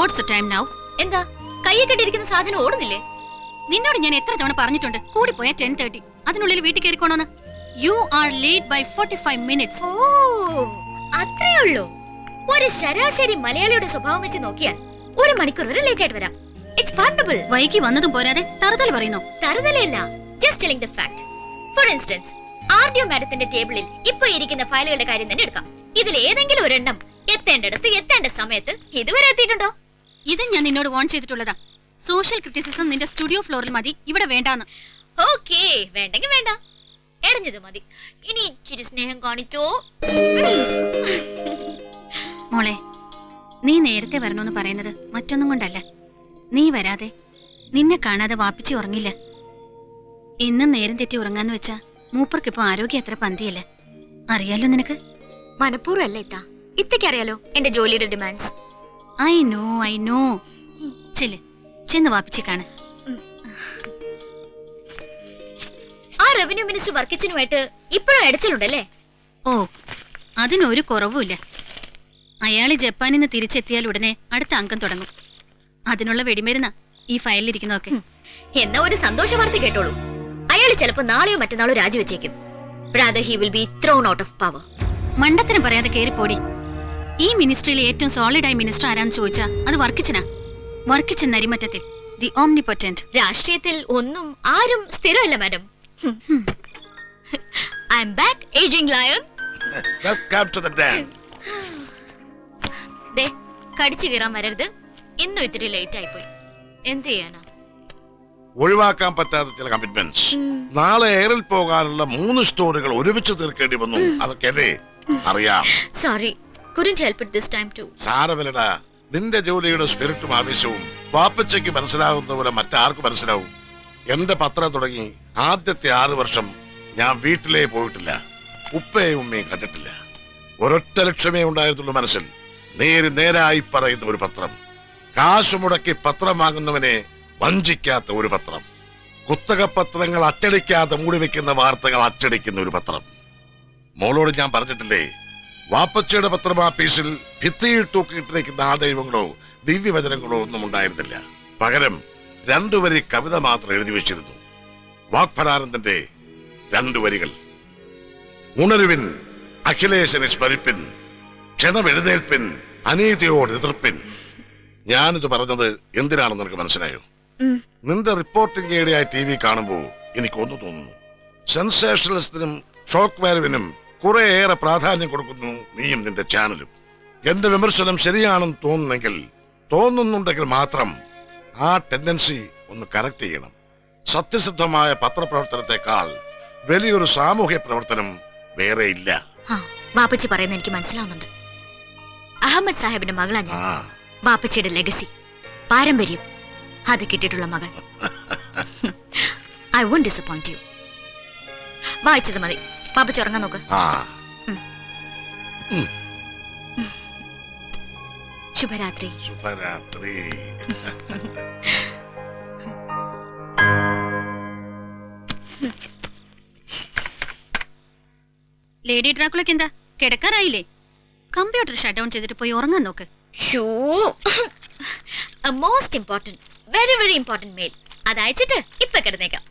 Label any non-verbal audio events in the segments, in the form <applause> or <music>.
Watts time now എന്താ? കയ്യെ കെട്ടിയിരിക്കുന്ന സാധനം ഓടുന്നില്ലേ? നിന്നോട് ഞാൻ എത്ര തവണ പറഞ്ഞിട്ടുണ്ട്? കൂടി പോയാൽ ടെൻ തേർട്ടി അതിനുള്ളിൽ വീട്ടിൽ കയറിക്കോണോന്ന് you are late by forty five minutes ഓ അത്രേ ഉള്ളൂ. ഒരു ശരാശരി മലയാളിയുടെ സ്വഭാവം വെച്ച് നോക്കിയാൽ ഒരു മണിക്കൂർ വരെ ലേറ്റ് ആയിട്ട് വരാം. ഇറ്റ്സ് പാർട്ടബിൾ വൈകി വന്നതും പോരാതെ തറുതൽ പറയുന്നു. തറുതലയല്ല just telling the fact for instance R D മാഡത്തിന്റെ ടേബിളിൽ ഇപ്പൊ ഇരിക്കുന്ന ഫയലുകളുടെ കാര്യം തന്നെ എടുക്കാം. ഇതിൽ ഏതെങ്കിലും ഒരെണ്ണം എത്തേണ്ടടുത്ത് എത്തേണ്ട സമയത്ത് ഇതുവരെ എത്തിയിട്ടുണ്ടോ? ഇത് ഞാൻ നിന്നോട് വാൺ ചെയ്തിട്ടുള്ളതാ. സോഷ്യൽ ക്രിറ്റിസിസം നിന്റെ സ്റ്റുഡിയോ ഫ്ലോറിൽ മതി. ഇവിടെ വേണ്ടാന്ന്. ഓക്കേ വേണ്ടെങ്കിൽ വേണ്ട. എടഞ്ഞത് മതി. ഇനി ഇച്ചിരി സ്നേഹം കാണിച്ചോ. മോളെ നീ നേരത്തെ വരണമെന്ന് പറയുന്നത് മറ്റൊന്നും കൊണ്ടല്ല. നീ വരാതെ. നിന്നെ കാണാതെ വാപ്പിച്ച് ഉറങ്ങില്ല. ഇന്നും നേരം തെറ്റി ഉറങ്ങാന്ന് വെച്ചാ മൂപ്പർക്കിപ്പോ ആരോഗ്യം അത്ര പന്തിയല്ല. അറിയാലോ നിനക്ക്? മനഃപൂർവം അല്ല ഇത്ത ഇത്തക്കറിയാലോ എന്റെ ജോലിയുടെ demands I know I know. ചെല്ല്. ചെന്ന് വാപ്പിച്ച് കാണ് ആ റവന്യൂ മിനിസ്റ്റർ വർക്കിച്ചിനുമായിട്ട് ഇപ്പോഴും ഇടച്ചിലുണ്ടല്ലേ ഓ അതിനൊരു കുറവുമില്ല. അയാൾ ജപ്പാനിൽ നിന്ന് തിരിച്ചെത്തിയാൽ ഉടനെ അടുത്ത അംഗം തുടങ്ങും. അതിനുള്ള വെടിമരുന്ന ഈ ഫയലിലിരിക്കുന്നതൊക്കെ. എന്നാ ഒരു സന്തോഷ വാർത്ത കേട്ടോളൂ. അയാൾ ചിലപ്പോ നാളെയോ മറ്റന്നാളോ രാജിവെച്ചേക്കും. Brother he will be thrown out of power മണ്ടത്തിന് പറയാതെ കേറിപ്പോടി. ഈ മിനിസ്ട്രിയിലെ ഏറ്റവും സോളിഡായി മിനിസ്റ്റർ ആരാന്ന് ചോദിച്ചാ അത് വർക്കിച്ചനാ. വർക്കിച്ചൻ നരിമറ്റത്തിൽ ദി ഓംനിപൊറ്റന്റ് രാഷ്ട്രീയത്തിൽ ഒന്നും ആരും സ്ഥിരമല്ല madam. I'm back aging lion welcome to the dam ദേ കടിച്ചു കീറാൻ വരരുത്. ഇന്നും ഇത്തിരി ലേറ്റ് ആയി പോയി എന്ത് ചെയ്യാനാ? ഒഴിവാക്കാൻ പറ്റാത്ത ചില കമ്മിറ്റ്മെന്റ്സ് നാളെ എയറിൽ പോകാനുള്ള മൂന്ന് സ്റ്റോറികൾ ഒരുമിച്ച് തീർക്കേണ്ടി വന്നു. അതൊക്കെ അറിയാം. Sorry couldn't help it this time too. സാരമില്ലടാ. നിന്റെ ജോലിയുടെ സ്പിരിറ്റും ആവേശവും വാപ്പച്ചയ്ക്ക് മനസ്സിലാകുന്ന പോലെ മറ്റാർക്ക് മനസ്സിലാവും. എന്റെ പത്രം തുടങ്ങി ആദ്യത്തെ ആറ് വർഷം ഞാൻ വീട്ടിലേ പോയിട്ടില്ല. ഉപ്പയും ഉമ്മയും കണ്ടിട്ടില്ല. ഒരൊറ്റ ലക്ഷ്യമേ ഉണ്ടായിരുന്നുള്ളൂ മനസ്സിൽ. നേര് നേരായി പറയുന്ന ഒരു പത്രം. കാശ് മുടക്കി പത്രം വാങ്ങുന്നവനെ വഞ്ചിക്കാത്ത ഒരു പത്രം. കുത്തക പത്രങ്ങൾ അച്ചടിക്കാതെ മൂടിവെക്കുന്ന വാർത്തകൾ അച്ചടിക്കുന്ന ഒരു പത്രം. മോളോട് ഞാൻ പറഞ്ഞിട്ടില്ലേ വാപ്പച്ചയുടെ പത്രമാപ്പീസിൽ ഭിത്തിയിൽ തൂക്കിയിട്ടിരിക്കുന്ന ആ ദൈവങ്ങളോ ദിവ്യവചനങ്ങളോ ഒന്നും ഉണ്ടായിരുന്നില്ല. പകരം രണ്ടു വരി കവിത മാത്രം എഴുതി വെച്ചിരുന്നു. വാക്ഫലാനന്ദന്റെ രണ്ടു വരികൾ. ഉണരുവിൻ അഖിലേശനെ സ്മരിപ്പിൻ ക്ഷണം എഴുന്നേൽപ്പിൻ അനീതിയോട് എതിർപ്പിൻ. ഞാനിത് പറഞ്ഞത് എന്തിനാണെന്ന് നിനക്ക് മനസ്സിലായോ? നിന്റെ റിപ്പോർട്ടിംഗ് ഏടിയായി ടി വി കാണുമ്പോൾ എനിക്കൊന്നു തോന്നുന്നു. സെൻസേഷണലിസ്റ്റിനും ഷോക്ക് വാല്യുവിനും കുറേയേറെ പ്രാധാന്യം കൊടുക്കുന്നു നീയും നിന്റെ ചാനലും. എന്റെ വിമർശനം ശരിയാണെന്ന് തോന്നുന്നെങ്കിൽ തോന്നുന്നുണ്ടെങ്കിൽ മാത്രം ആ ടെൻഡൻസി ഒന്ന് കറക്റ്റ് ചെയ്യണം. സത്യസിദ്ധമായ പത്രപ്രവർത്തനത്തെക്കാൾ വലിയൊരു സാമൂഹ്യ പ്രവർത്തനം വേറെ ഇല്ല. ബാപ്പച്ചി പറയുന്നത് എനിക്ക് മനസ്സിലാവുന്നുണ്ട്. അഹമ്മദ് സാഹിബിന്റെ മകളാ ഞാൻ. ബാപ്പച്ചിയുടെ ലെഗസി പാരമ്പര്യം അത് കിട്ടിയിട്ടുള്ള മകൾ. ഐ വോണ്ട് ഡിസപ്പോയിന്റ് യു വായിച്ചത് മതി. ബാപ്പച്ചി ഉറങ്ങാൻ നോക്ക്. ആ. ശുഭരാത്രി. ശുഭരാത്രി. ലേഡി ഡ്രാക്കുളക്ക് എന്താ? കിടക്കാറായില്ലേ? കമ്പ്യൂട്ടർ ഷട്ട് ഡൗൺ ചെയ്തിട്ട് പോയി ഉറങ്ങാൻ നോക്ക്. Shoe. Most important very very important mail അത് അയച്ചിട്ട് ഇപ്പൊ കിടന്നേക്കാം.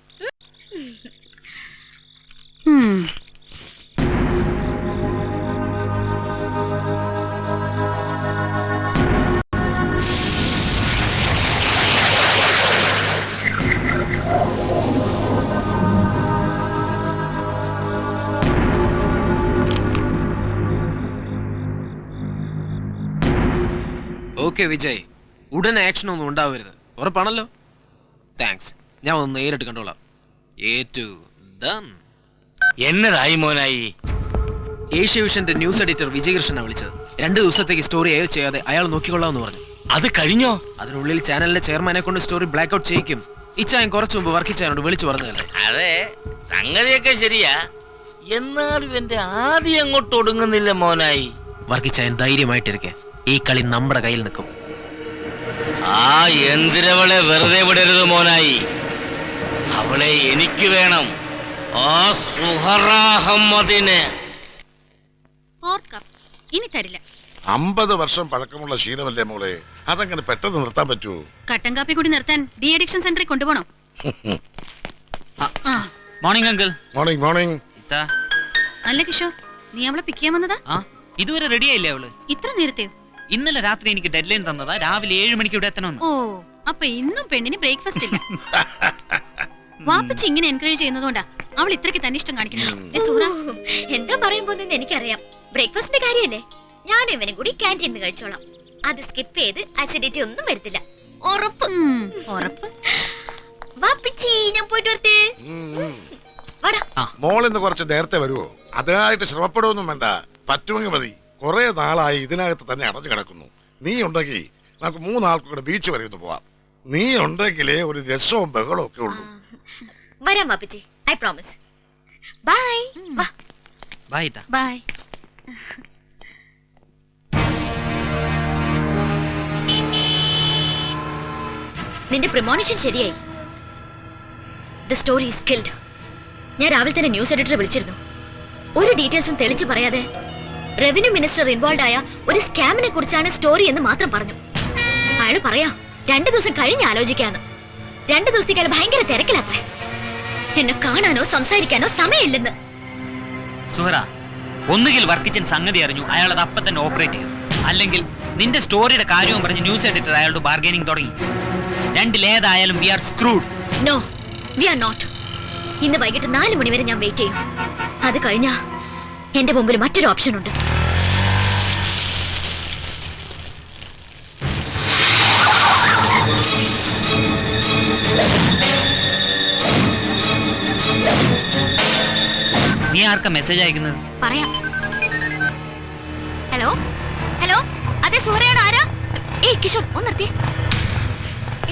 ഓക്കെ വിജയ്. ഉടൻ ആക്ഷൻ ഒന്നും ഉണ്ടാവരുത്. ഉറപ്പാണല്ലോ? താങ്ക്സ് ഞാൻ ഒന്ന് നേരിട്ട് കണ്ടോളാം. ഏറ്റു ഡൺ എന്നതായി മോനായി? ഏഷ്യ വിഷന്റെ ന്യൂസ് എഡിറ്റർ വിജയകൃഷ്ണനാണ് വിളിച്ചത്. രണ്ട് ദിവസത്തേക്ക് സ്റ്റോറി എയർ ചെയ്യാതെ അയാൾ നോക്കിക്കൊള്ളാമെന്ന് പറഞ്ഞു. അത് കഴിഞ്ഞോ? അതിനുള്ളിൽ ചാനലിന്റെ ചെയർമാനെ കൊണ്ട് സ്റ്റോറി ബ്ലാക്ക് ഔട്ട് ചെയ്യിക്കും. ഇച്ചായൻ കുറച്ചു മുമ്പ് വർക്ക് ചെയ്യാനോട് വിളിച്ചു പറഞ്ഞതല്ലേ? അതെ സംഗതിയൊക്കെ ശരിയാ. എന്നാലും എന്റെ ആദ്യം അങ്ങോട്ട് ഒടുങ്ങുന്നില്ല മോനായി. വർക്കിച്ചായൻ ധൈര്യമായിട്ടിരിക്കെ. ഈ കളി നമ്മുടെ കയ്യിൽ നിൽക്കും. ആ യന്ത്രവളെ വെറുതെ വിടരുത് മോനായി. അവളെ എനിക്ക് വേണം. ആ സുഹറാഹമ്മദിന്. കപ്പ് ഇനി തരില്ല. അമ്പത് വർഷം പഴക്കമുള്ള ശീലമല്ലേ മോളെ? അതങ്ങനെ പെട്ടെന്ന് നിർത്താൻ പറ്റുമോ കട്ടൻ കാപ്പി കൂടി നിർത്താൻ ഡി അഡിക്ഷൻ സെന്ററിൽ കൊണ്ടുപോകണം? ആ മോർണിംഗ് അങ്കിൾ. Morning morning. അല്ല കിഷോർ നീ അവളെ പിക്ക് ചെയ്യാൻ വന്നതാ? ആ ഇതുവരെ റെഡി ആയില്ലേ അവൾ? ഇത്ര നേരത്തെയോ? ഇന്നലെ രാത്രി എനിക്ക് ഡെഡ് ലൈൻ തന്നതാ. രാവിലെ ഏഴ് മണിക്ക് ഇവിടെ എത്തണമെന്ന് ഓ അപ്പൊ ഇന്നും പെണ്ണിന് ബ്രേക്ക്ഫാസ്റ്റ് ഇല്ല? വാപ്പച്ചി ഇങ്ങനെ എൻകറേജ് ചെയ്യുന്നതുകൊണ്ടാ അവൾ ഇത്രയ്ക്ക് തന്നെ ഇഷ്ടം ഓ, എന്താ പറയാൻ പോകുന്നതെന്ന് എനിക്കറിയാം. ബ്രേക്ക്ഫാസ്റ്റിന്റെ കാര്യമല്ലേ? ഞാൻ ഇവനും കൂടി ക്യാന്റീൻ കഴിച്ചോളാം. അത് സ്കിപ്പ് ചെയ്ത് അസിഡിറ്റി ഒന്നും വരത്തില്ല. ഉറപ്പ്. ഉറപ്പ്. വാപ്പിച്ചി ഞാൻ പോയിട്ട് വരട്ടെ? മോൾ ഇന്ന് കുറച്ച് നേരത്തെ വരുമോ അതിനായിട്ട് ശ്രമപ്പെടുമൊന്നും വേണ്ട. പറ്റുമെങ്കിൽ മതി. കുറെ നാളായി ഇതിനകത്ത് തന്നെ അടഞ്ഞു കിടക്കുന്നു. നീ ഉണ്ടെങ്കിൽ നമുക്ക് മൂന്നാൾക്കും കൂടെ ബീച്ച് വരെ ഒന്ന് പോവാം. നീ ഉണ്ടെങ്കിലേ ഒരു രസവും ബഹളവും ഒക്കെ ഉള്ളൂ. വരാം വാപ്പിച്ചി. ഐ പ്രോമിസ് ബൈ വാ. ബൈ ബൈ നിന്റെ പ്രമോണിഷൻ ശരിയായി. ദ സ്റ്റോറി ഈസ് കിൽഡ് ഞാൻ രാവിലെ തന്നെ ന്യൂസ് എഡിറ്റർ വിളിച്ചിരുന്നു. ഒരു ഡീറ്റെയിൽസും തെളിച്ചു പറയാതെ റവന്യൂ മിനിസ്റ്റർ ഇൻവോൾവ് ആയ ഒരു സ്കാമിനെ കുറിച്ചാണ് സ്റ്റോറി എന്ന് മാത്രം പറഞ്ഞു. അയാൾ പറയാ രണ്ടു ദിവസം കഴിഞ്ഞ് ആലോചിക്കാന്ന്. രണ്ടു ദിവസത്തേക്ക് അയാൾ ഭയങ്കര തിരക്കിലാത്രേ. എന്നെ കാണാനോ സംസാരിക്കാനോ സമയമില്ലെന്ന്. സുഹറ ഒന്നുകിൽ വർക്കിച്ചൻ സംഗതി അറിഞ്ഞു അയാൾ അത് അപ്പൊ തന്നെ ഓപ്പറേറ്റ് ചെയ്തു. അല്ലെങ്കിൽ നിന്റെ സ്റ്റോറിയുടെ കാര്യവും പറഞ്ഞ് ന്യൂസ് എഡിറ്റർ അയാളോട് ബാർഗൈനിങ് തുടങ്ങി. രണ്ടിലേതായാലും we are screwed no we are not ഇന്ന് വൈകിട്ട് നാല് മണി വരെ ഞാൻ വെയിറ്റ് ചെയ്യും. അത് കഴിഞ്ഞാ എന്റെ മുമ്പിൽ മറ്റൊരു ഓപ്ഷൻ ഉണ്ട് നീ ആർക്കാ മെസ്സേജ് അയക്കുന്നത്? പറയാം. ഹലോ? ഹലോ? അതെ സൂറയാണ് ആരാ? ഏയ് കിഷോർ ഒന്ന്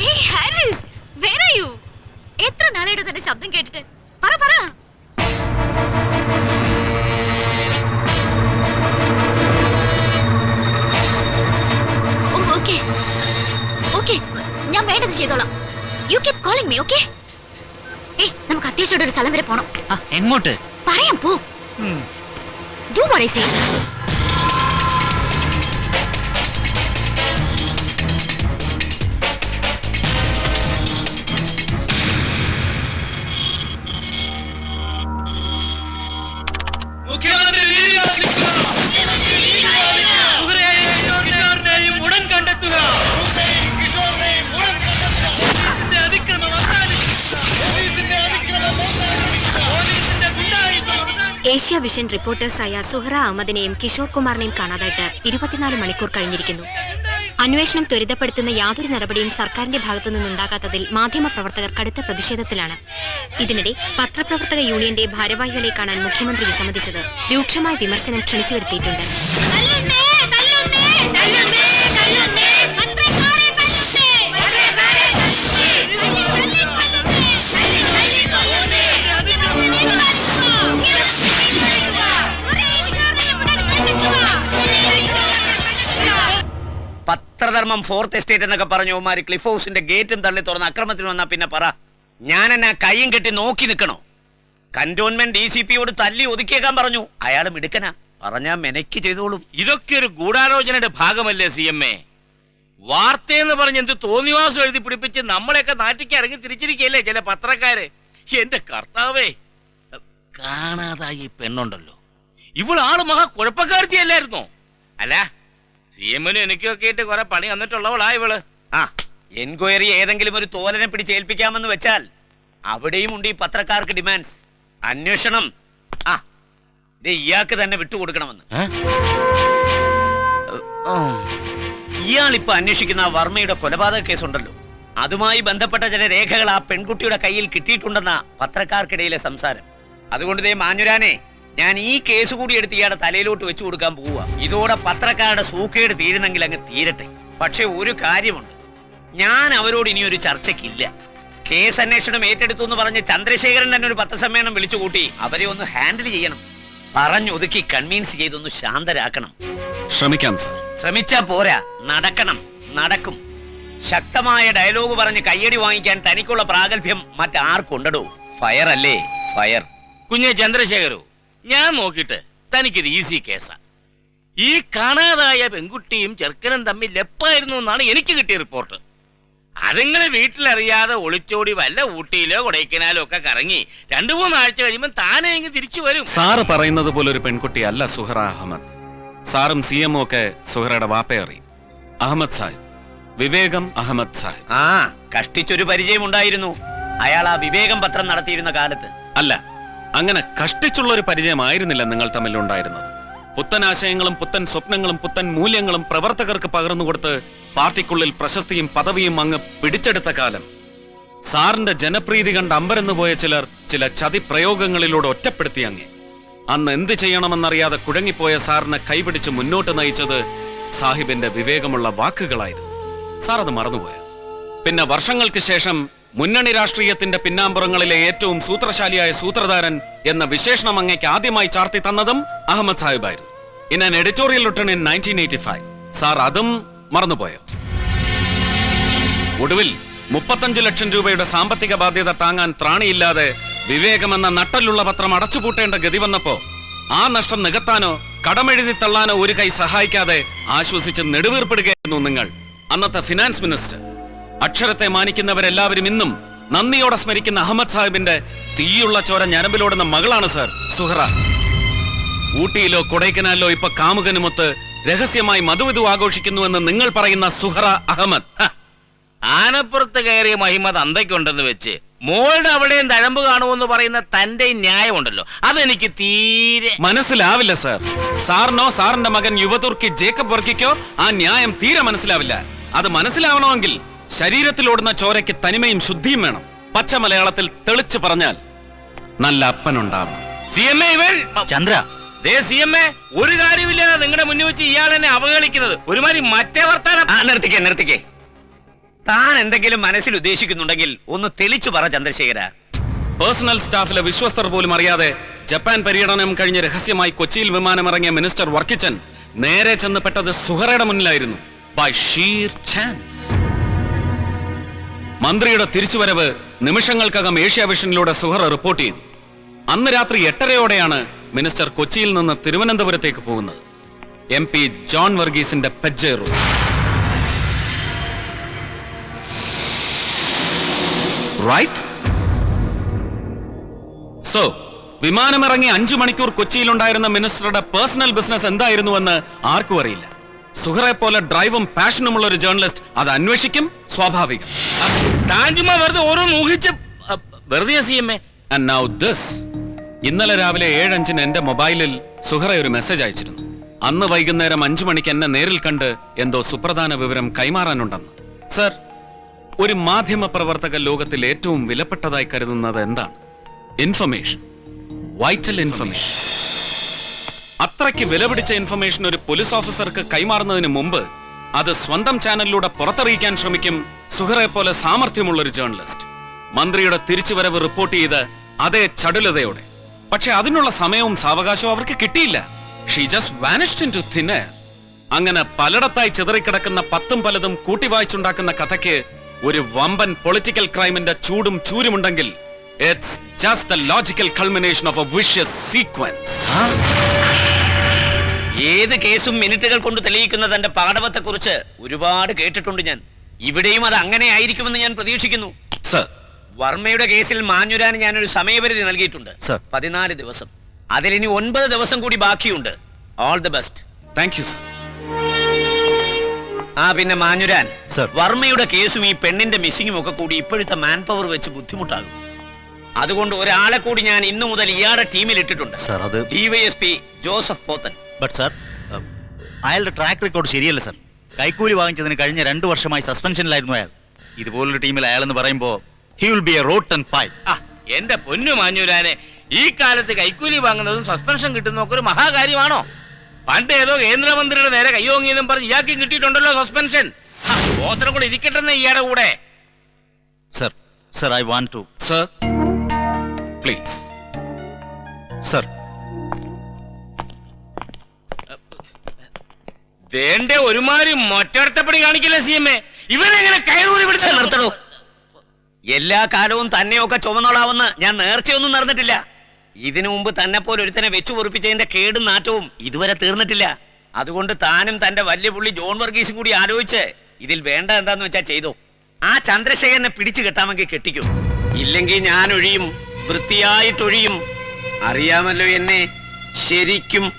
ഏയ് ഹാരിസ് യു എത്ര നാളായിട്ട് തന്നെ ശബ്ദം കേട്ടിട്ട്? പറ പറ. ഓക്കെ ഓക്കെ ഞാൻ വേണ്ടത് ചെയ്തോളാം. You keep calling me okay ഏയ് നമുക്ക് അത്യാവശ്യമായിട്ട് ഒരു സ്ഥലം വരെ പോണം. ആ എങ്ങോട്ട്? പറയാം പോ. ഡു വാട്ട് ഐ സേ ഉടൻ ഏഷ്യ വിഷൻ റിപ്പോർട്ടേഴ്സായ സുഹറ അഹമ്മദിനെയും കിഷോർ കുമാറിനെയും കാണാതായിട്ട് ഇരുപത്തിനാല് മണിക്കൂർ കഴിഞ്ഞിരിക്കുന്നു. അന്വേഷണം ത്വരിതപ്പെടുത്തുന്ന യാതൊരു നടപടിയും സർക്കാരിന്റെ ഭാഗത്തു നിന്നുണ്ടാകാത്തതിൽ മാധ്യമപ്രവർത്തകർ കടുത്ത പ്രതിഷേധത്തിലാണ്. ഇതിനിടെ പത്രപ്രവർത്തക യൂണിയന്റെ ഭാരവാഹികളെ കാണാൻ മുഖ്യമന്ത്രി വിസമ്മതിച്ചത് രൂക്ഷമായ വിമർശനം ക്ഷണിച്ചു വരുത്തിയിട്ടുണ്ട്. പത്രധർമ്മം ഫോർത്ത് എസ്റ്റേറ്റ് എന്നൊക്കെ പറഞ്ഞു ഓമാര് ക്ലിഫ് ഹൗസിന്റെ ഗേറ്റും തള്ളി തുറന്ന് അക്രമത്തിന് വന്നാൽ പിന്നെ പറ. ഞാൻ എന്നാ കൈയും കെട്ടി നോക്കി നിൽക്കണോ കന്റോൺമെന്റ് ഡി സി പിയോട് തല്ലി ഒതുക്കിയേക്കാൻ പറഞ്ഞു. അയാൾ മിടുക്കനാ. പറഞ്ഞാ മെനക്ക് ചെയ്തോളും. ഇതൊക്കെ ഒരു ഗൂഢാലോചനയുടെ ഭാഗമല്ലേ സി എം എ? വാർത്തയെന്ന് പറഞ്ഞ് എന്ത് തോന്നിവാസം എഴുതി പിടിപ്പിച്ച് നമ്മളെയൊക്കെ നാട്ടിക്ക് ഇറങ്ങി തിരിച്ചിരിക്കുകയല്ലേ ചില പത്രക്കാര്? എന്റെ കർത്താവേ കാണാതായി പെണ്ണുണ്ടല്ലോ. ഇവൾ ആൾ മഹാ കുഴപ്പക്കാർത്തിയല്ലായിരുന്നോ? അല്ല സി എമ്മിനും എനിക്കൊക്കെ ആയിട്ട് കുറെ പണി വന്നിട്ടുള്ളവളാ ഇവൾ. ആ എൻക്വയറി ഏതെങ്കിലും ഒരു തോലനെ പിടിച്ച് ഏൽപ്പിക്കാമെന്ന് വെച്ചാൽ അവിടെയും ഉണ്ട് ഈ പത്രക്കാർക്ക് ഡിമാൻഡ്സ്. അന്വേഷണം. ആ ഇത് ഇയാൾക്ക് തന്നെ വിട്ടുകൊടുക്കണമെന്ന്. ഇയാൾ ഇപ്പൊ അന്വേഷിക്കുന്ന ആ വർമ്മയുടെ കൊലപാതക കേസ് ഉണ്ടല്ലോ അതുമായി ബന്ധപ്പെട്ട ചില രേഖകൾ ആ പെൺകുട്ടിയുടെ കയ്യിൽ കിട്ടിയിട്ടുണ്ടെന്ന പത്രക്കാർക്കിടയിലെ സംസാരം. അതുകൊണ്ട് ദേ മാഞ്ഞുരാനെ ഞാൻ ഈ കേസ് കൂടി എടുത്ത് ഇയാളുടെ തലയിലോട്ട് വെച്ചു കൊടുക്കാൻ പോവുക ഇതോടെ പത്രക്കാരുടെ സൂക്കേട് തീരുന്നെങ്കിൽ അങ്ങ് തീരട്ടെ. പക്ഷേ ഒരു കാര്യമുണ്ട്. ഞാൻ അവരോട് ഇനി ഒരു ചർച്ചയ്ക്കില്ല. കേസ് അന്വേഷണം ഏറ്റെടുത്തു എന്ന് പറഞ്ഞ് ചന്ദ്രശേഖരൻ തന്നെ ഒരു പത്രസമ്മേളനം വിളിച്ചു കൂട്ടി അവരെ ഒന്ന് ഹാൻഡിൽ ചെയ്യണം. പറഞ്ഞൊതുക്കി കൺവീൻസ് ചെയ്തൊന്ന് ശാന്തരാക്കണം. ശ്രമിക്കാം സർ. ശ്രമിച്ചാ പോരാ. നടക്കണം. നടക്കും. ശക്തമായ ഡയലോഗ് പറഞ്ഞ് കയ്യടി വാങ്ങിക്കാൻ തനിക്കുള്ള പ്രാഗൽഭ്യം മറ്റാർക്കുണ്ടടോ? ഫയർ അല്ലേ ഫയർ. കുഞ്ഞെ ചന്ദ്രശേഖരോ ഞാൻ നോക്കിയിട്ട് തനിക്കിത് ഈസി കേസാ ഈ കാണാതായ പെൺകുട്ടിയും ചെറുക്കനും തമ്മിൽ എപ്പായിരുന്നു എന്നാണ് എനിക്ക് കിട്ടിയ റിപ്പോർട്ട് അതുങ്ങൾ വീട്ടിലറിയാതെ ഒളിച്ചോടി വല്ല ഊട്ടിയിലോ കൊടൈക്കനാലോ ഒക്കെ കറങ്ങി രണ്ടു മൂന്നാഴ്ച കഴിയുമ്പോൾ താനെ ഇങ്ങ് തിരിച്ചു വരും. സാറ് പറയുന്നത് പോലെ ഒരു പെൺകുട്ടി അല്ല സുഹറ അഹമ്മദ്. സാറും സി എം ഒക്കെ സുഹറയുടെ വാപ്പയറി അഹമ്മദ് സാഹിബ്. വിവേകം അഹമ്മദ് സാഹിബ്. ആ കഷ്ടിച്ചൊരു പരിചയം ഉണ്ടായിരുന്നു അയാൾ ആ വിവേകം പത്രം നടത്തിയിരുന്ന കാലത്ത്. അല്ല അങ്ങനെ കഷ്ടിച്ചുള്ള ഒരു പരിചയമായിരുന്നില്ല നിങ്ങൾ തമ്മിൽ ഉണ്ടായിരുന്നത് പുത്തൻ ആശയങ്ങളും പുത്തൻ സ്വപ്നങ്ങളും പുത്തൻ മൂല്യങ്ങളും പ്രവർത്തകർക്ക് പകർന്നു കൊടുത്ത് പാർട്ടിക്കുള്ളിൽ പ്രശസ്തിയും പദവിയും അങ്ങ് പിടിച്ചെടുത്ത കാലം. സാറിന്റെ ജനപ്രീതി കണ്ട് അമ്പരന്ന് പോയ ചിലർ ചില ചതി പ്രയോഗങ്ങളിലൂടെ ഒറ്റപ്പെടുത്തി അങ്ങേ. അന്ന് എന്ത് ചെയ്യണമെന്നറിയാതെ കുഴങ്ങിപ്പോയ സാറിനെ കൈപിടിച്ച് മുന്നോട്ട് നയിച്ചത് സാഹിബിന്റെ വിവേകമുള്ള വാക്കുകളായിരുന്നു. സാർ അത് മറന്നുപോയ. പിന്നെ വർഷങ്ങൾക്ക് ശേഷം മുന്നണി രാഷ്ട്രീയത്തിന്റെ പിന്നാമ്പുറങ്ങളിലെ ഏറ്റവും സൂത്രശാലിയായ സൂത്രധാരൻ എന്ന വിശേഷണം അങ്ങേക്ക് ആദ്യമായി ചാർത്തി തന്നതും Ahmed സാഹിബായിരുന്നു. In an editorial written in nineteen eighty five sir അതും മറന്നുപോയോ? ഒടുവിൽ മുപ്പത്തഞ്ച് ലക്ഷം രൂപയുടെ സാമ്പത്തിക ബാധ്യത താങ്ങാൻ ത്രാണിയില്ലാതെ വിവേകമെന്ന നട്ടലുള്ള പത്രം അടച്ചുപൂട്ടേണ്ട ഗതി വന്നപ്പോ ആ നഷ്ടം നികത്താനോ കടമെഴുതി തള്ളാനോ ഒരു കൈ സഹായിക്കാതെ ആശ്വസിച്ച് നെടുവീർപ്പെടുകയായിരുന്നു നിങ്ങൾ അന്നത്തെ ഫിനാൻസ് മിനിസ്റ്റർ അക്ഷരത്തെ മാനിക്കുന്നവരെല്ലാവരും ഇന്നും നന്ദിയോടെ സ്മരിക്കുന്ന അഹമ്മദ് സാഹിബിന്റെ തീയുള്ള ചോര ഞരമ്പിലോടുന്ന മകളാണ് സർ സുഹറ. ഊട്ടിയിലോ കൊടൈക്കനാലിലോ ഇപ്പൊ കാമുകനുമൊത്ത് രഹസ്യമായി മധുവിധു ആഘോഷിക്കുന്നുവെന്ന് നിങ്ങൾ പറയുന്ന സുഹറ അഹമ്മദ്. ആനപ്പുറത്ത് കയറിയ മഹിമത് അന്തയ്ക്കുണ്ടെന്ന് വെച്ച് മോളുടെ അവിടെയും തഴമ്പ് കാണുമെന്ന് പറയുന്ന തന്റെ ന്യായമുണ്ടല്ലോ. അതെനിക്ക് തീരെ മനസ്സിലാവില്ല സർ. സാറിനോ സാറിന്റെ മകൻ യുവതുർക്കി ജേക്കബ് വർക്കിക്കോ ആ ന്യായം തീരെ മനസ്സിലാവില്ല. അത് മനസ്സിലാവണമെങ്കിൽ ശരീരത്തിലോടുന്ന ചോരയ്ക്ക് തനിമയും ശുദ്ധിയും വേണം. പച്ച മലയാളത്തിൽ തെളിച്ചു പറഞ്ഞാൽ നല്ല അപ്പനുണ്ടാവും സി എം എ ഇവൻ? ചന്ദ്ര. ദേ സി എം എ ഒരു കാര്യമില്ലാതെ നിങ്ങളുടെ മുന്നിൽ വെച്ച് ഇയാൾ എന്നെ അവഗണിക്കുന്നത് ഒരുമാതിരി മറ്റേ വർത്താനം. ആ നിർത്തിക്കേ നിർത്തിക്കേ. താൻ എന്തെങ്കിലും മനസ്സിൽ ഉദ്ദേശിക്കുന്നുണ്ടെങ്കിൽ ഒന്ന് തെളിച്ചു പറ ചന്ദ്രശേഖര. പേഴ്സണൽ സ്റ്റാഫിലെ വിശ്വസ്തർ പോലും അറിയാതെ ജപ്പാൻ പര്യടനം കഴിഞ്ഞ് രഹസ്യമായി കൊച്ചിയിൽ വിമാനം ഇറങ്ങിയ മിനിസ്റ്റർ വർക്കിച്ചൻ നേരെ ചെന്ന് പെട്ടത് സുഹറയുടെ മുന്നിലായിരുന്നു. ബൈ ഷീർ ചാൻസ് മന്ത്രിയുടെ തിരിച്ചുവരവ് നിമിഷങ്ങൾക്കകം ഏഷ്യ വിഷനിലൂടെ സുഹറ റിപ്പോർട്ട് ചെയ്തു. അന്ന് രാത്രി എട്ടരയോടെയാണ് മിനിസ്റ്റർ കൊച്ചിയിൽ നിന്ന് തിരുവനന്തപുരത്തേക്ക് പോകുന്നത്. എം പി ജോൺ വർഗീസിന്റെ പെജ്ജേറു റൈറ്റ് സോ വിമാനമിറങ്ങി അഞ്ചു മണിക്കൂർ കൊച്ചിയിലുണ്ടായിരുന്ന മിനിസ്റ്ററുടെ പേഴ്സണൽ ബിസിനസ് എന്തായിരുന്നുവെന്ന് ആർക്കും അറിയില്ല. സുഹറെ പോലെ ഡ്രൈവും പാഷനുമുള്ള ഒരു ജേർണലിസ്റ്റ് അത് അന്വേഷിക്കും? സ്വാഭാവികം. താഞ്ചുമ വെറുതെ ഓരോന്ന് ഊഹിച്ച് വെറുതെ C M A. And now this ഇന്നലെ രാവിലെ ഏഴഞ്ചിന് എന്റെ മൊബൈലിൽ സുഹറ ഒരു മെസ്സേജ് അയച്ചിരുന്നു. അന്ന് വൈകുന്നേരം അഞ്ചു മണിക്ക് എന്നെ നേരിൽ കണ്ട് എന്തോ സുപ്രധാന വിവരം കൈമാറാനുണ്ടെന്ന്. സർ ഒരു മാധ്യമ പ്രവർത്തക ലോകത്തിൽ ഏറ്റവും വിലപ്പെട്ടതായി കരുതുന്നത് എന്താണ്? ഇൻഫർമേഷൻ വൈറ്റൽ ഇൻഫർമേഷൻ അത്രയ്ക്ക് വിലപിടിച്ച ഇൻഫർമേഷൻ ഒരു പോലീസ് ഓഫീസർക്ക് കൈമാറുന്നതിന് മുമ്പ് അത് സ്വന്തം ചാനലിലൂടെ പുറത്തറിയിക്കാൻ ശ്രമിക്കും സുഹറെ പോലെ സാമർഥ്യമുള്ള ഒരു ജേർണലിസ്റ്റ്. മന്ത്രിയുടെ തിരിച്ചുവരവ് റിപ്പോർട്ട് ചെയ്ത് അതേ ചടുലതയോടെ. പക്ഷെ അതിനുള്ള സമയവും സാവകാശവും അവർക്ക് കിട്ടിയില്ല. ഷീ ജസ്റ്റ് വാനിഷ്ഡ് അങ്ങനെ പലയിടത്തായി ചിതറിക്കിടക്കുന്ന പത്തും പലതും കൂട്ടി വായിച്ചുണ്ടാക്കുന്ന കഥയ്ക്ക് ഒരു വമ്പൻ പൊളിറ്റിക്കൽ ക്രൈമിന്റെ ചൂടും ചൂരുമുണ്ടെങ്കിൽ it's just the logical culmination of a vicious sequence ഏത് കേസും മിനിറ്റുകൾ കൊണ്ട് തെളിയിക്കുന്ന തന്റെ പാടവത്തെ കുറിച്ച് ഒരുപാട് കേട്ടിട്ടുണ്ട് ഞാൻ. ഇവിടെയും അത് അങ്ങനെ ആയിരിക്കുമെന്ന് ഞാൻ പ്രതീക്ഷിക്കുന്നു. സർ. വർമ്മയുടെ കേസിൽ മാഞ്ഞുരാൻ ഒരു സമയപരിധി നൽകിയിട്ടുണ്ട്. സർ. പതിനാല് ദിവസം. അതിലിനി ഒൻപത് ദിവസം കൂടി ബാക്കിയുണ്ട്. All the best thank you sir ആ പിന്നെ മാഞ്ഞുരാൻ. സർ. വർമ്മയുടെ കേസും ഈ പെണ്ണിന്റെ മിസ്സിങ്ങും ഒക്കെ കൂടി ഇപ്പോഴത്തെ മാൻ പവർ വെച്ച് ബുദ്ധിമുട്ടാകും. അതുകൊണ്ട് ഒരാളെ കൂടി ഞാൻ ഇന്നു മുതൽ ഇയാളുടെ ടീമിൽ ഇട്ടിട്ടുണ്ട്. സർ അത് DYSP Joseph Pothen. But sir അയാളുടെ ട്രാക്ക് റെക്കോർഡ് ശരിയല്ല സാർ കൈക്കൂലി വാങ്ങിച്ചതിന് കഴിഞ്ഞ രണ്ട് വർഷമായി സസ്പെൻഷനിലായിരുന്നു അയാൾ. ഇതുപോലൊരു ടീമിൽ അയാളെന്ന് പറയുമ്പോൾ he will be a rot and phi ആ എന്റെ പൊന്നു മാഞ്ഞൂരാനെ ഈ കാലത്ത് കൈക്കൂലി വാങ്ങുന്നതും സസ്പെൻഷൻ കിട്ടുന്നതൊക്കെ ഒരു മഹാകാര്യമാണോ? പണ്ട് ഏതോ കേന്ദ്രമന്ത്രിയുടെ നേരെ കയ്യോങ്ങിയതും പറഞ്ഞ് ഇയാൾക്ക് കിട്ടിയിട്ടുണ്ടല്ലോ സസ്പെൻഷൻ ഗോത്രം കൂടെ ഇരിക്കട്ടെന്ന് ഇയാളുടെ കൂടെ. Sir sir I want to sir please sir വേണ്ട ഒരുമാതിരി മൊറ്റടത്തപ്പടി കാണിക്കില്ല സി എം എ? ഇവരെങ്ങനെ കയറൂരി ഛെ, നിർത്തണോ എല്ലാ കാലവും തന്നെയൊക്കെ ചുമന്നോളാവെന്ന് ഞാൻ നേർച്ചയൊന്നും നടന്നിട്ടില്ല. ഇതിനു മുമ്പ് തന്നെ പോലെ ഒരുത്തനെ വെച്ചു പൊറിപ്പിച്ചതിന്റെ കേടും നാറ്റവും ഇതുവരെ തീർന്നിട്ടില്ല. അതുകൊണ്ട് താനും തന്റെ വലിയ പുള്ളി ജോൺ വർഗീസും കൂടി ആലോചിച്ച് ഇതിൽ വേണ്ട എന്താന്ന് വെച്ചാ ചെയ്തു. ആ ചന്ദ്രശേഖരനെ പിടിച്ചു കെട്ടാമെങ്കിൽ കെട്ടിക്കും. ഇല്ലെങ്കിൽ ഞാൻ ഒഴിയും വൃത്തിയായിട്ടൊഴിയും. അറിയാമല്ലോ എന്നെ. ശരിക്കും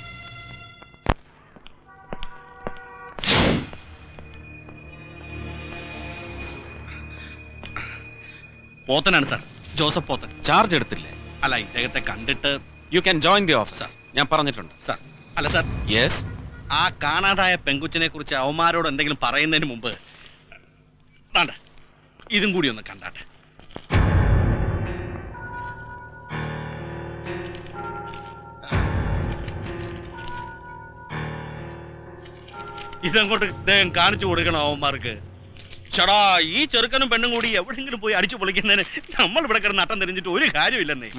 പോത്തനാണ് സാർ. ജോസഫ് പോത്തൻ. ചാർജ് എടുത്തില്ലേ? അല്ല ഇദ്ദേഹത്തെ കണ്ടിട്ട് you can join the officer ഞാൻ പറഞ്ഞിട്ടുണ്ട്. സാർ അല്ല സാർ. യെസ് ആ കാണാതായ പെങ്കുച്ചിനെ കുറിച്ച് അവന്മാരോട് എന്തെങ്കിലും പറയുന്നതിന് മുമ്പ് താണ്ട ഇതും കൂടി ഒന്ന് കണ്ടാട്ടെ. ഇതങ്ങോട്ട് ഇദ്ദേഹം കാണിച്ചു കൊടുക്കണം അവന്മാർക്ക്. ചടാ ഈ ചെറുക്കനും പെണ്ണും കൂടി എവിടെയെങ്കിലും പോയി അടിച്ചു പൊളിക്കുന്നതിന് നമ്മൾ ഇവിടെ കിടന്ന് നട്ടം തിരിഞ്ഞിട്ട് ഒരു കാര്യമില്ലെന്നേ.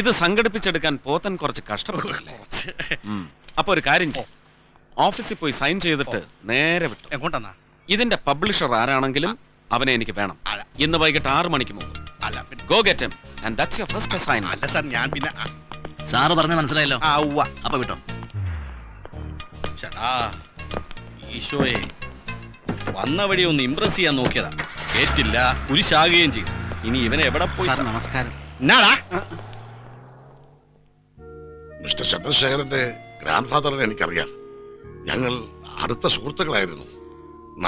ഇത് സംഘടിപ്പിച്ചെടുക്കാൻ പോത്തൻ കുറച്ച് കഷ്ടപ്പെട്ടല്ലേ അപ്പൊ ഒരു കാര്യം ചെയ്യും. ഓഫീസിൽ പോയി സൈൻ ചെയ്തിട്ട് നേരെ വിട്ടു. എങ്ങോട്ടെന്നാ? ഇതിന്റെ പബ്ലിഷർ ആരാണെങ്കിലും അവനെ എനിക്ക് വേണം. ഇന്ന് വൈകിട്ട് ആറ് മണിക്ക് മുമ്പ് അല്ല പിന്നെ. Go get him. And that's your first assignment അല്ല സാർ ഞാൻ പിന്നെ ആ, സാറ് പറഞ്ഞ മനസ്സിലായല്ലോ. ആ ഉവ്വ. അപ്പൊ വിട്ടോ. ഈശോയെ. വന്ന വഴി ഒന്ന് ഇംപ്രസ് ചെയ്യാൻ നോക്കിയതാ. കേറ്റില്ല കുരിശാകുകയും ചെയ്തു. ഇനി ഇവനെ എവിടെ പോയി നമസ്കാരം. എന്നാടാ? മിസ്റ്റർ ചന്ദ്രശേഖരന്റെ ഗ്രാൻഡ് ഫാദറിനെ എനിക്കറിയാം. ഞങ്ങൾ അടുത്ത സുഹൃത്തുക്കളായിരുന്നു.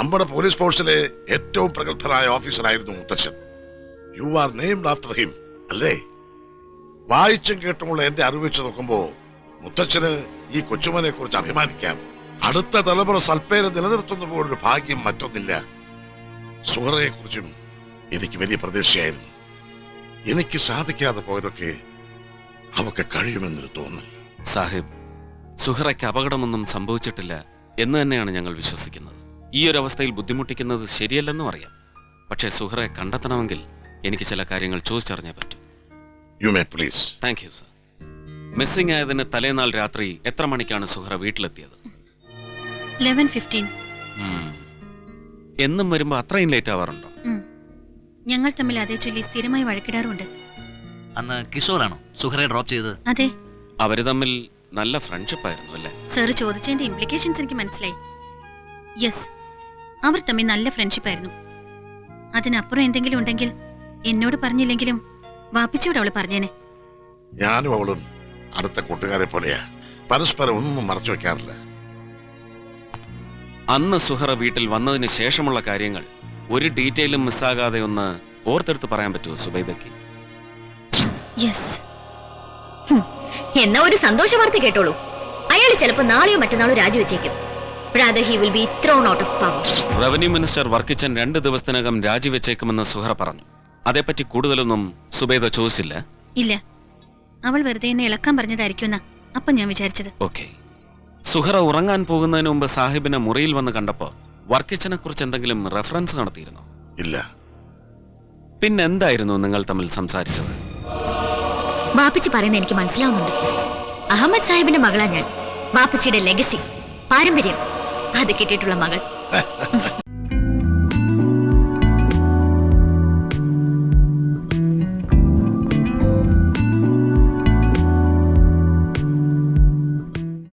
നമ്മുടെ പോലീസ് ഫോഴ്സിലെ ഏറ്റവും പ്രഗത്ഭനായ ഓഫീസറായിരുന്നു മുത്തച്ഛൻ. You are named after him അല്ലേ? വായിച്ചും കേട്ടുമുള്ള എന്റെ അറിവ് വെച്ച് നോക്കുമ്പോ മുത്തച്ഛന് ഈ കൊച്ചുമനെ കുറിച്ച് അഭിമാനിക്കാം. അടുത്ത തലമുറ സൽപ്പേര് നിലനിർത്തുന്ന പോലൊരു ഭാഗ്യം മറ്റൊന്നില്ല. സുഹറയെക്കുറിച്ചും എനിക്ക് വലിയ പ്രതീക്ഷയായിരുന്നു. എനിക്ക് സാധിക്കാതെ പോയതൊക്കെ അവക്ക് കഴിയുമെന്നൊരു തോന്നൽ. സാഹിബ് സുഹറയ്ക്ക് അപകടമൊന്നും സംഭവിച്ചിട്ടില്ല എന്ന് തന്നെയാണ് ഞങ്ങൾ വിശ്വസിക്കുന്നത്. ഈ ഒരു അവസ്ഥയിൽ ബുദ്ധിമുട്ടിക്കുന്നത് ശരിയല്ലെന്നും അറിയാം. പക്ഷേ സുഹറയെ കണ്ടെത്തണമെങ്കിൽ എനിക്ക് ചില കാര്യങ്ങൾ ചോദിച്ചറിഞ്ഞേ പറ്റൂ. You may please thank you sir missing ആയതിന് തലേനാൾ രാത്രി എത്ര മണിക്കാണ് സുഹറ വീട്ടിലെത്തിയത്? ലെവൻ ഫിഫ്റ്റീൻ എന്നും വരുമ്പോ അത്രയും ലേറ്റ് ആവാറുണ്ടോ? ഞങ്ങൾ തമ്മിൽ അതേ ചൊല്ലി സ്ഥിരമായി വഴക്കിടാറുണ്ട്. അന്ന് കിഷോറാണോ സുഹറെ ഡ്രോപ്പ് ചെയ്തത്? അതെ. അവർ തമ്മിൽ നല്ല ഫ്രണ്ട്ഷിപ്പ് ആയിരുന്നു അല്ലേ? സർ ചോദിച്ചതിന്റെ ഇംപ്ലിക്കേഷൻസ് എനിക്ക് മനസ്സിലായി. യെസ് അവർ തമ്മിൽ നല്ല ഫ്രണ്ട്ഷിപ്പ് ആയിരുന്നു. അതിനപ്പുറം എന്തെങ്കിലും ഉണ്ടെങ്കിൽ എന്നോട് പറഞ്ഞില്ലെങ്കിലും വാപ്പിച്ചോട് അവൾ പറഞ്ഞേനെ. ഞാനും അവളും അടുത്ത കൂട്ടുകാരെ പോലെയാ. പരസ്പരം ഒന്നും മറച്ചു വെക്കാറില്ല. അന്ന് സുഹറ വീട്ടിൽ വന്നതിന് ശേഷമുള്ള കാര്യങ്ങൾ ഒരു ഡീറ്റെയിലും മിസ്സാകാതെ ഒന്ന് ഓർത്തെടുത്ത് പറയാൻ പറ്റുമോ സുബൈദക്ക് യെസ് എന്നാ ഒരു സന്തോഷ വാർത്ത കേട്ടോളൂ. അയാൾ ചിലപ്പോ നാളെയോ മറ്റന്നാളോ രാജിവെച്ചേക്കും. റവന്യൂ മിനിസ്റ്റർ വർക്കിച്ചൻ രണ്ട് ദിവസത്തിനകം രാജിവെച്ചേക്കുമെന്ന് സുഹറ പറഞ്ഞു. അതേപ്പറ്റി കൂടുതലൊന്നും സുബേദ ചോദിച്ചില്ല. ഇല്ല. അവൾ വെറുതെ എന്നെ ഇളക്കാൻ പറഞ്ഞതായിരിക്കും അപ്പൊ ഞാൻ വിചാരിച്ചത്. ഓക്കെ സുഹറ ഉറങ്ങാൻ പോകുന്നതിന് മുമ്പ് സാഹിബിനെ മുറിയിൽ വന്ന് കണ്ടപ്പോ വർക്കിച്ചനെ കുറിച്ച് എന്തെങ്കിലും റെഫറൻസ് നടത്തിയിരുന്നോ? ഇല്ല. പിന്നെ എന്തായിരുന്നു നിങ്ങൾ തമ്മിൽ സംസാരിച്ചത്? ബാപ്പച്ചി പറയുന്നത് എനിക്ക് മനസ്സിലാവുന്നുണ്ട്. അഹമ്മദ് സാഹിബിന്റെ മകളാ ഞാൻ. ബാപ്പച്ചിയുടെ ലെഗസി പാരമ്പര്യം. അത് കിട്ടിയിട്ടുള്ള മകൾ. <laughs>